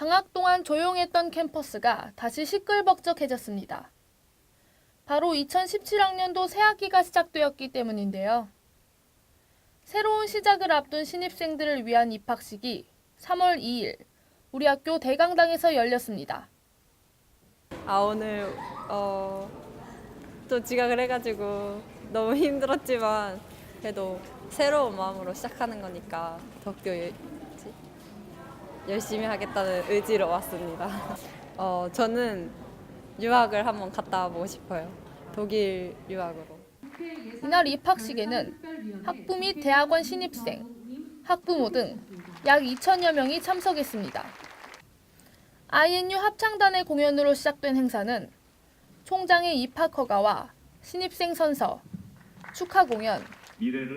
방학 동안 조용했던 캠퍼스가 다시 시끌벅적해졌습니다. 바로 2017학년도 새학기가 시작되었기 때문인데요. 새로운 시작을 앞둔 신입생들을 위한 입학식이 3월 2일 우리 학교 대강당에서 열렸습니다. 아 오늘 어, 또 지각을 해가지고 너무 힘들었지만 그래도 새로운 마음으로 시작하는 거니까 더욱더 열-? 열심히 하겠다는 의지로 왔습니다. 어, 저는 유학을 한번 갔다 와보고 싶어요. 독일 유학으로. 이날 입학식에는 학부 및 대학원 신입생, 학부모 등 약 2천여 명이 참석했습니다. INU 합창단의 공연으로 시작된 행사는 총장의 입학 허가와 신입생 선서, 축하 공연,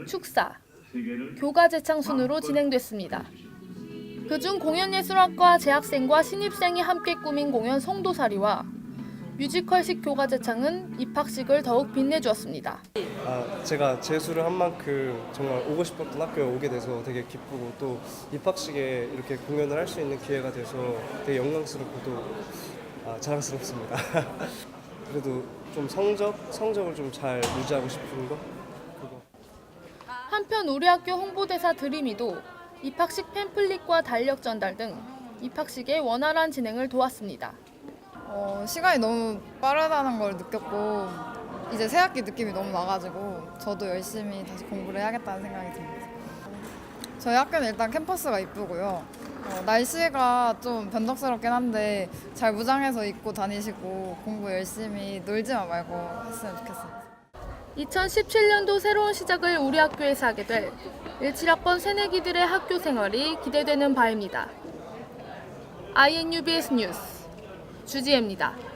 축사, 교가 제창 순으로 진행됐습니다. 그중 공연예술학과 재학생과 신입생이 함께 꾸민 공연 송도사리와 뮤지컬식 교가 제창은 입학식을 더욱 빛내주었습니다. 아, 제가 재수를 한 만큼 정말 오고 싶었던 학교에 오게 돼서 되게 기쁘고 또 입학식에 이렇게 공연을 할 수 있는 기회가 돼서 되게 영광스럽고 또 아, 자랑스럽습니다. 그래도 좀 성적, 성적을 좀 잘 유지하고 싶은 거 그거. 한편 우리 학교 홍보대사 드림이도 입학식 팸플릿과 달력 전달 등 입학식의 원활한 진행을 도왔습니다. 어, 시간이 너무 빠르다는 걸 느꼈고 이제 새학기 느낌이 너무 나가지고 저도 열심히 다시 공부를 해야겠다는 생각이 듭니다. 저희 학교는 일단 캠퍼스가 이쁘고요. 어, 날씨가 좀 변덕스럽긴 한데 잘 무장해서 입고 다니시고 공부 열심히 놀지만 말고 했으면 좋겠습니다. 2017년도 새로운 시작을 우리 학교에서 하게 될 17학번 새내기들의 학교 생활이 기대되는 바입니다. INUBS 뉴스 주지혜입니다.